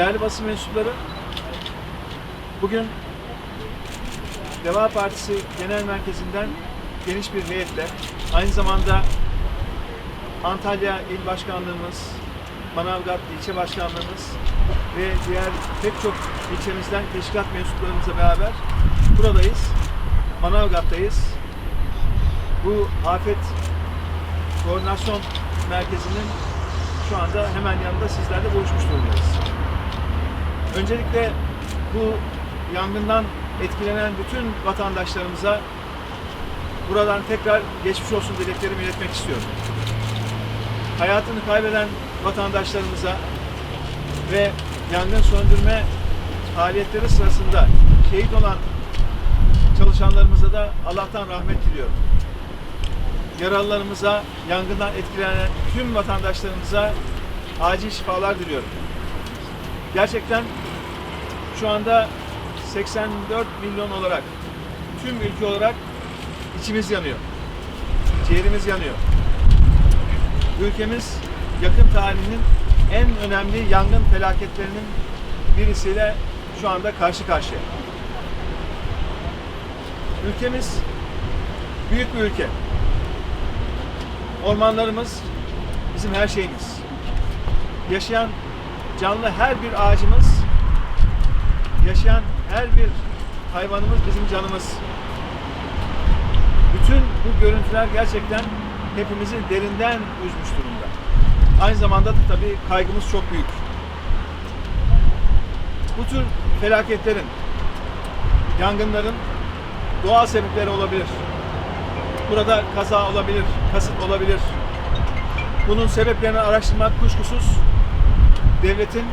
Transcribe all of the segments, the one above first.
Değerli basın mensupları, bugün Deva Partisi Genel Merkezi'nden geniş bir heyetle, aynı zamanda Antalya İl Başkanlığımız, Manavgat İlçe Başkanlığımız ve diğer pek çok ilçemizden teşkilat mensuplarımızla beraber buradayız. Manavgat'tayız. Bu afet koordinasyon merkezinin şu anda hemen yanında sizlerle buluşmuş durumdayız. Öncelikle bu yangından etkilenen bütün vatandaşlarımıza buradan tekrar geçmiş olsun dileklerimi iletmek istiyorum. Hayatını kaybeden vatandaşlarımıza ve yangın söndürme faaliyetleri sırasında şehit olan çalışanlarımıza da Allah'tan rahmet diliyorum. Yaralılarımıza, yangından etkilenen tüm vatandaşlarımıza acil şifalar diliyorum. Gerçekten şu anda 84 milyon olarak tüm ülke olarak içimiz yanıyor. Ciğerimiz yanıyor. Ülkemiz yakın tarihinin en önemli yangın felaketlerinin birisiyle şu anda karşı karşıya. Ülkemiz büyük bir ülke. Ormanlarımız bizim her şeyimiz. Yaşayan canlı her bir ağacımız, yaşayan her bir hayvanımız bizim canımız. Bütün bu görüntüler gerçekten hepimizi derinden üzmüş durumda. Aynı zamanda da tabii kaygımız çok büyük. Bu tür felaketlerin, yangınların doğal sebepleri olabilir. Burada kaza olabilir, kasıt olabilir. Bunun sebeplerini araştırmak kuşkusuz devletin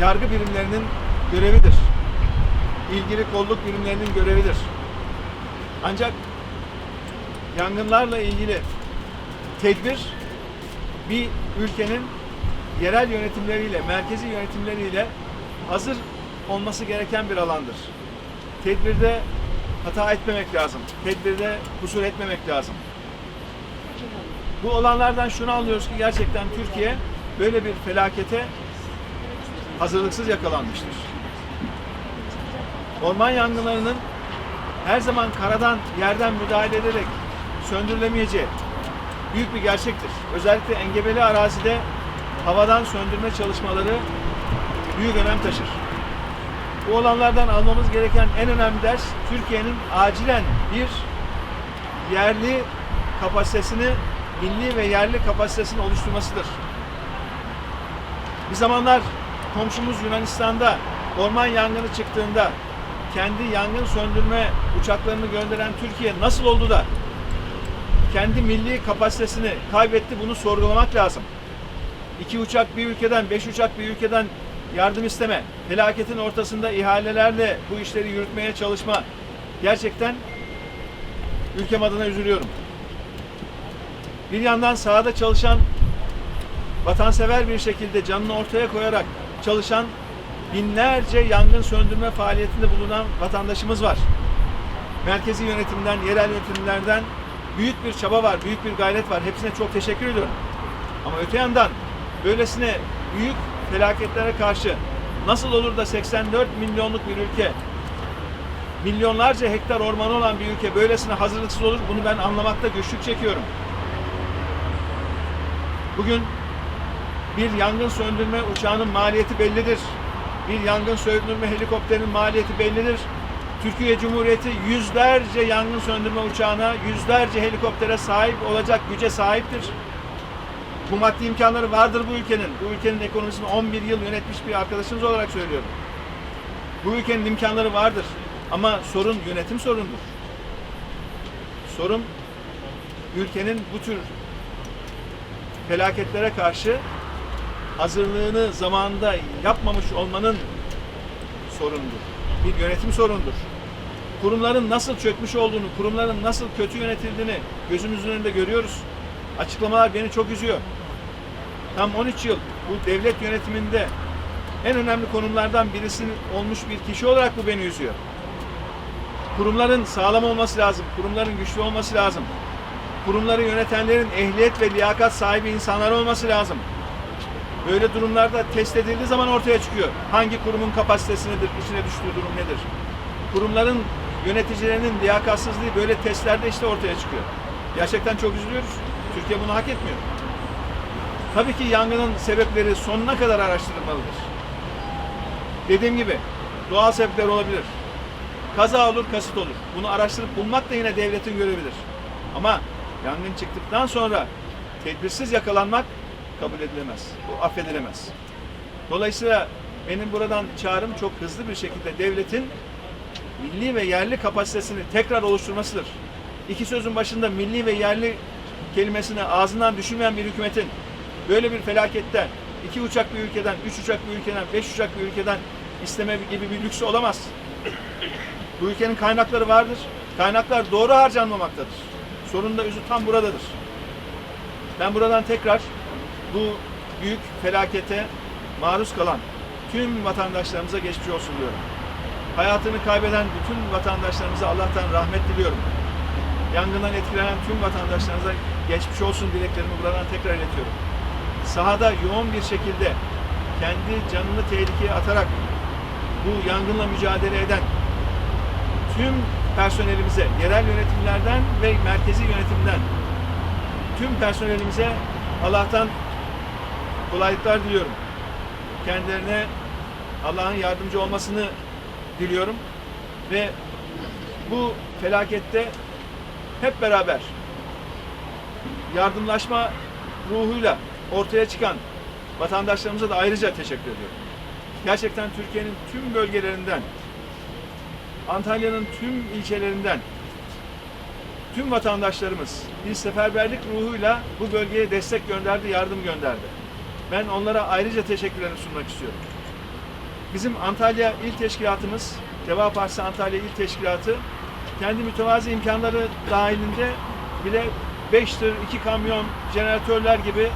yargı birimlerinin görevidir. İlgili kolluk birimlerinin görevidir. Ancak yangınlarla ilgili tedbir bir ülkenin yerel yönetimleriyle, merkezi yönetimleriyle hazır olması gereken bir alandır. Tedbirde hata etmemek lazım. Tedbirde kusur etmemek lazım. Bu olanlardan şunu anlıyoruz ki gerçekten Türkiye böyle bir felakete hazırlıksız yakalanmıştır. Orman yangınlarının her zaman karadan, yerden müdahale ederek söndürülemeyeceği büyük bir gerçektir. Özellikle engebeli arazide havadan söndürme çalışmaları büyük önem taşır. Bu olanlardan almamız gereken en önemli ders Türkiye'nin acilen bir yerli kapasitesini, milli ve yerli kapasitesini oluşturmasıdır. Bir zamanlar komşumuz Yunanistan'da orman yangını çıktığında kendi yangın söndürme uçaklarını gönderen Türkiye nasıl oldu da kendi milli kapasitesini kaybetti bunu sorgulamak lazım. İki uçak bir ülkeden, beş uçak bir ülkeden yardım isteme, felaketin ortasında ihalelerle bu işleri yürütmeye çalışma gerçekten ülkem adına üzülüyorum. Bir yandan sahada çalışan vatansever bir şekilde canını ortaya koyarak çalışan binlerce yangın söndürme faaliyetinde bulunan vatandaşımız var. Merkezi yönetimden, yerel yönetimlerden büyük bir çaba var, büyük bir gayret var. Hepsine çok teşekkür ediyorum. Ama öte yandan böylesine büyük felaketlere karşı nasıl olur da 84 milyonluk bir ülke, milyonlarca hektar ormanı olan bir ülke böylesine hazırlıksız olur bunu ben anlamakta güçlük çekiyorum. Bugün bir yangın söndürme uçağının maliyeti bellidir. Bir yangın söndürme helikopterinin maliyeti bellidir. Türkiye Cumhuriyeti yüzlerce yangın söndürme uçağına, yüzlerce helikoptere sahip olacak güce sahiptir. Bu maddi imkanları vardır bu ülkenin. Bu ülkenin ekonomisini 11 yıl yönetmiş bir arkadaşımız olarak söylüyorum. Bu ülkenin imkanları vardır. Ama sorun yönetim sorundur. Sorun ülkenin bu tür felaketlere karşı hazırlığını zamanında yapmamış olmanın sorundur. Bir yönetim sorundur. Kurumların nasıl çökmüş olduğunu, kurumların nasıl kötü yönetildiğini gözümüzün önünde görüyoruz. Açıklamalar beni çok üzüyor. Tam 13 yıl bu devlet yönetiminde en önemli konumlardan birisi olmuş bir kişi olarak bu beni üzüyor. Kurumların sağlam olması lazım, kurumların güçlü olması lazım. Kurumları yönetenlerin ehliyet ve liyakat sahibi insanlar olması lazım. Böyle durumlarda test edildiği zaman ortaya çıkıyor. Hangi kurumun kapasitesi nedir, içine düştüğü durum nedir? Kurumların yöneticilerinin liyakatsızlığı böyle testlerde işte ortaya çıkıyor. Gerçekten çok üzülüyoruz. Türkiye bunu hak etmiyor. Tabii ki yangının sebepleri sonuna kadar araştırılmalıdır. Dediğim gibi doğal sebepler olabilir. Kaza olur, kasıt olur. Bunu araştırıp bulmak da yine devletin görevidir. Ama yangın çıktıktan sonra tedbirsiz yakalanmak kabul edilemez. Bu affedilemez. Dolayısıyla benim buradan çağrım çok hızlı bir şekilde devletin milli ve yerli kapasitesini tekrar oluşturmasıdır. İki sözün başında milli ve yerli kelimesini ağzından düşürmeyen bir hükümetin böyle bir felakette iki uçak bir ülkeden, üç uçak bir ülkeden, beş uçak bir ülkeden isteme gibi bir lüksü olamaz. Bu ülkenin kaynakları vardır. Kaynaklar doğru harcanmamaktadır. Sorun da özü tam buradadır. Ben buradan tekrar bu büyük felakete maruz kalan tüm vatandaşlarımıza geçmiş olsun diyorum. Hayatını kaybeden bütün vatandaşlarımıza Allah'tan rahmet diliyorum. Yangından etkilenen tüm vatandaşlarımıza geçmiş olsun dileklerimi buradan tekrar iletiyorum. Sahada yoğun bir şekilde kendi canını tehlikeye atarak bu yangınla mücadele eden tüm personelimize, yerel yönetimlerden ve merkezi yönetimden tüm personelimize Allah'tan kolaylıklar diliyorum. Kendilerine Allah'ın yardımcı olmasını diliyorum ve bu felakette hep beraber yardımlaşma ruhuyla ortaya çıkan vatandaşlarımıza da ayrıca teşekkür ediyorum. Gerçekten Türkiye'nin tüm bölgelerinden, Antalya'nın tüm ilçelerinden tüm vatandaşlarımız bir seferberlik ruhuyla bu bölgeye destek gönderdi, yardım gönderdi. Ben onlara ayrıca teşekkürlerimi sunmak istiyorum. Bizim Antalya İl Teşkilatımız, Deva Partisi Antalya İl Teşkilatı kendi mütevazi imkanları dahilinde bile 5 tır, 2 kamyon, jeneratörler gibi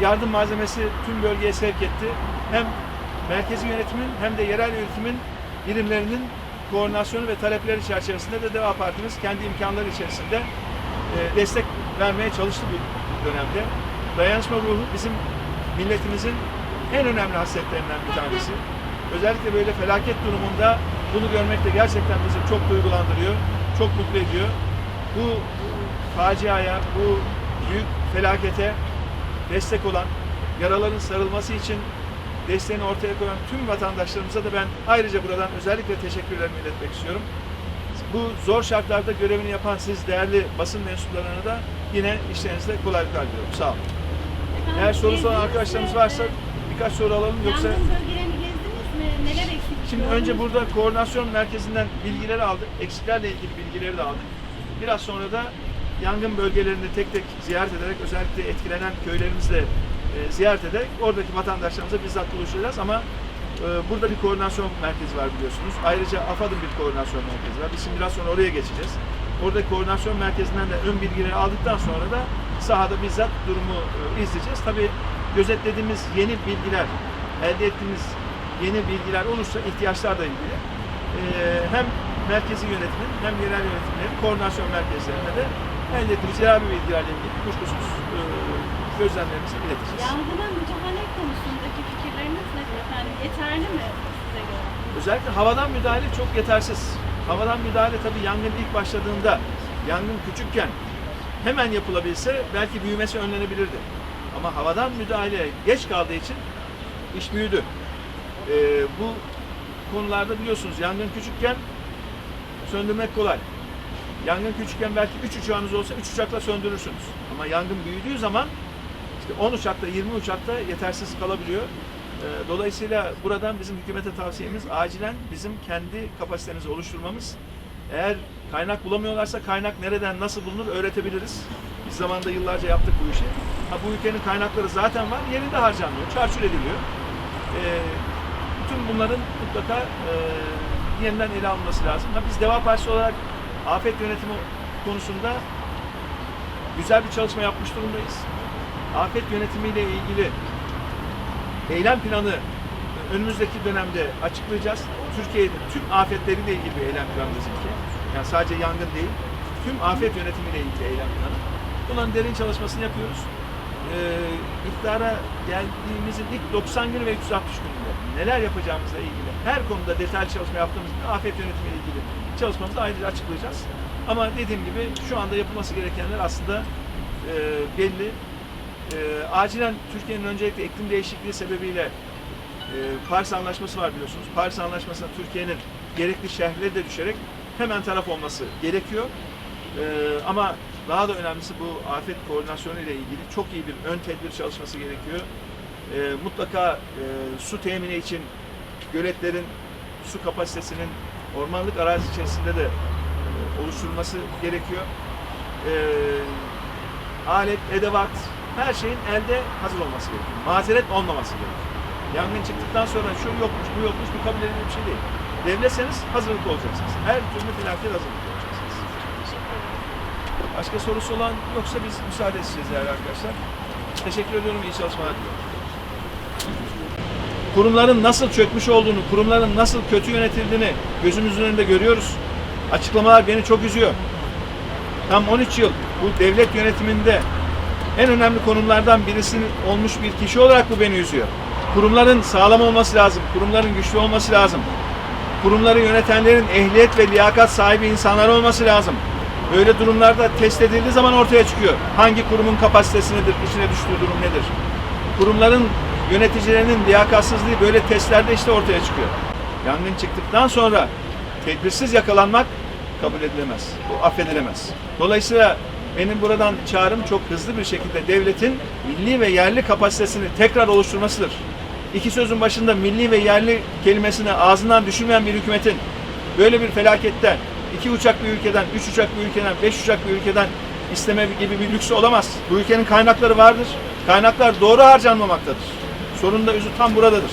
yardım malzemesi tüm bölgeye sevk etti. Hem merkezi yönetimin hem de yerel yönetimin birimlerinin koordinasyonu ve talepleri çerçevesinde de Deva Partimiz kendi imkanları içerisinde e, destek vermeye çalıştı bu dönemde. Dayanışma ruhu bizim milletimizin en önemli hasletlerinden bir tanesi. Özellikle böyle felaket durumunda bunu görmek de gerçekten bizi çok duygulandırıyor, çok mutlu ediyor. Bu faciaya, bu büyük felakete destek olan, yaraların sarılması için desteğini ortaya koyan tüm vatandaşlarımıza da ben ayrıca buradan özellikle teşekkürlerimi iletmek istiyorum. Bu zor şartlarda görevini yapan siz değerli basın mensuplarına da yine işlerinizde kolaylıklar diliyorum. Sağ olun. Eğer sorusu olan arkadaşlarımız varsa birkaç soru alalım yoksa Yangın bölgelerini gezdiniz mi? Neler eksik? Şimdi önce burada koordinasyon merkezinden bilgileri aldık. Eksiklerle ilgili bilgileri de aldık. Biraz sonra da yangın bölgelerini tek tek ziyaret ederek özellikle etkilenen köylerimizle e, ziyaret ederek oradaki vatandaşlarımıza bizzat buluşacağız ama e, burada bir koordinasyon merkezi var biliyorsunuz. Ayrıca AFAD'ın bir koordinasyon merkezi var. Biz şimdi biraz sonra oraya geçeceğiz. Oradaki koordinasyon merkezinden de ön bilgileri aldıktan sonra da sahada bizzat durumu e, izleyeceğiz. Tabii gözetlediğimiz yeni bilgiler, elde ettiğimiz yeni bilgiler olursa ihtiyaçlarla ilgili e, hem merkezi yönetimin hem yerel yönetimlerin koordinasyon merkezlerine de elde ettiğimiz ilave bilgilerle ilgili kuşkusuz e, gözlemlerimizi ileteceğiz. Yangına müdahale konusundaki fikirleriniz nedir efendim? Yeterli mi size göre? Özellikle havadan müdahale çok yetersiz. Havadan müdahale tabii yangın ilk başladığında, yangın küçükken hemen yapılabilse belki büyümesi önlenebilirdi. Ama havadan müdahale geç kaldığı için iş büyüdü. Ee, bu konularda biliyorsunuz yangın küçükken söndürmek kolay. Yangın küçükken belki 3 uçağınız olsa 3 uçakla söndürürsünüz. Ama yangın büyüdüğü zaman işte 10 uçakta 20 uçakta yetersiz kalabiliyor. Ee, Dolayısıyla buradan bizim hükümete tavsiyemiz acilen bizim kendi kapasitemizi oluşturmamız. Eğer kaynak bulamıyorlarsa kaynak nereden nasıl bulunur öğretebiliriz. Biz zamanında yıllarca yaptık bu işi. Ha, bu ülkenin kaynakları zaten var, yerinde harcanmıyor, çarçur ediliyor. Ee, bütün bunların mutlaka e, yeniden ele alınması lazım. Ha, biz Deva Partisi olarak afet yönetimi konusunda güzel bir çalışma yapmış durumdayız. Afet yönetimiyle ilgili eylem planı önümüzdeki dönemde açıklayacağız. Türkiye'de tüm afetleriyle ilgili bir eylem planı bizimki. Yani sadece yangın değil, tüm afet yönetimiyle ilgili eylem planı. Bunların derin çalışmasını yapıyoruz. e, iktidara geldiğimizin ilk 90 gün ve 360 gününde neler yapacağımızla ilgili her konuda detaylı çalışma yaptığımız afet yönetimiyle ilgili çalışmamızı ayrıca açıklayacağız. Ama dediğim gibi şu anda yapılması gerekenler aslında e, belli. E, acilen Türkiye'nin öncelikle iklim değişikliği sebebiyle Paris Anlaşması var biliyorsunuz. Paris Anlaşması'na Türkiye'nin gerekli şehirleri de düşerek hemen taraf olması gerekiyor. E, ama daha da önemlisi bu afet koordinasyonu ile ilgili çok iyi bir ön tedbir çalışması gerekiyor. E, mutlaka e, su temini için göletlerin su kapasitesinin ormanlık arazi içerisinde de e, oluşturulması gerekiyor. Alet, edevat, her şeyin elde hazır olması gerekiyor. Mazeret olmaması gerekiyor. Yangın çıktıktan sonra şu yokmuş, bu yokmuş, bu kabul edilir bir şey değil. Devletseniz hazırlıklı olacaksınız. Her türlü felaket hazırlıklı olacaksınız. Başka sorusu olan yoksa biz müsaade edeceğiz değerli arkadaşlar. Teşekkür ediyorum, iyi çalışmalar diliyorum. Kurumların nasıl çökmüş olduğunu, kurumların nasıl kötü yönetildiğini gözümüzün önünde görüyoruz. Açıklamalar beni çok üzüyor. Tam 13 yıl bu devlet yönetiminde en önemli konumlardan birisi olmuş bir kişi olarak bu beni üzüyor. Kurumların sağlam olması lazım, kurumların güçlü olması lazım. Kurumları yönetenlerin ehliyet ve liyakat sahibi insanlar olması lazım. Böyle durumlarda test edildiği zaman ortaya çıkıyor. Hangi kurumun kapasitesi nedir, içine düştüğü durum nedir? Kurumların yöneticilerinin liyakatsızlığı böyle testlerde işte ortaya çıkıyor. Yangın çıktıktan sonra tedbirsiz yakalanmak kabul edilemez. Bu affedilemez. Dolayısıyla benim buradan çağrım çok hızlı bir şekilde devletin milli ve yerli kapasitesini tekrar oluşturmasıdır. İki sözün başında milli ve yerli kelimesini ağzından düşürmeyen bir hükümetin böyle bir felaketten iki uçak bir ülkeden, üç uçak bir ülkeden, beş uçak bir ülkeden isteme gibi bir lüksü olamaz. Bu ülkenin kaynakları vardır. Kaynaklar doğru harcanmamaktadır. Sorun da özü tam buradadır.